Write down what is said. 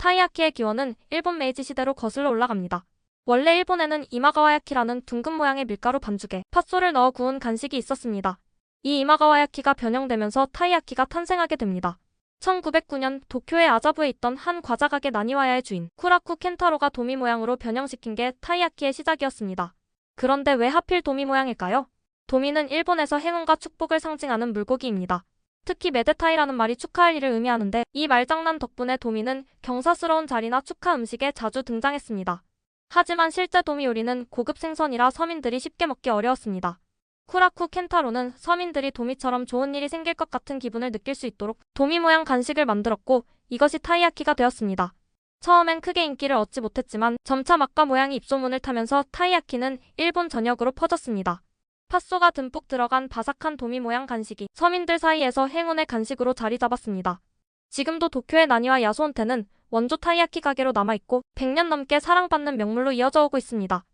타이야키의 기원은 일본 메이지 시대로 거슬러 올라갑니다. 원래 일본에는 이마가와야키라는 둥근 모양의 밀가루 반죽에 팥소를 넣어 구운 간식이 있었습니다. 이 이마가와야키가 변형되면서 타이야키가 탄생하게 됩니다. 1909년 도쿄의 아자부에 있던 한 과자 가게 나니와야의 주인 쿠라쿠 켄타로가 도미 모양으로 변형시킨 게 타이야키의 시작이었습니다. 그런데 왜 하필 도미 모양일까요? 도미는 일본에서 행운과 축복을 상징하는 물고기입니다. 특히 메데타이라는 말이 축하할 일을 의미하는데 이 말장난 덕분에 도미는 경사스러운 자리나 축하 음식에 자주 등장했습니다. 하지만 실제 도미 요리는 고급 생선이라 서민들이 쉽게 먹기 어려웠습니다. 쿠라쿠 켄타로는 서민들이 도미처럼 좋은 일이 생길 것 같은 기분을 느낄 수 있도록 도미 모양 간식을 만들었고 이것이 타이야키가 되었습니다. 처음엔 크게 인기를 얻지 못했지만 점차 맛과 모양이 입소문을 타면서 타이야키는 일본 전역으로 퍼졌습니다. 팥소가 듬뿍 들어간 바삭한 도미 모양 간식이 서민들 사이에서 행운의 간식으로 자리 잡았습니다. 지금도 도쿄의 나니와 야수원테는 원조 타이야키 가게로 남아있고 100년 넘게 사랑받는 명물로 이어져 오고 있습니다.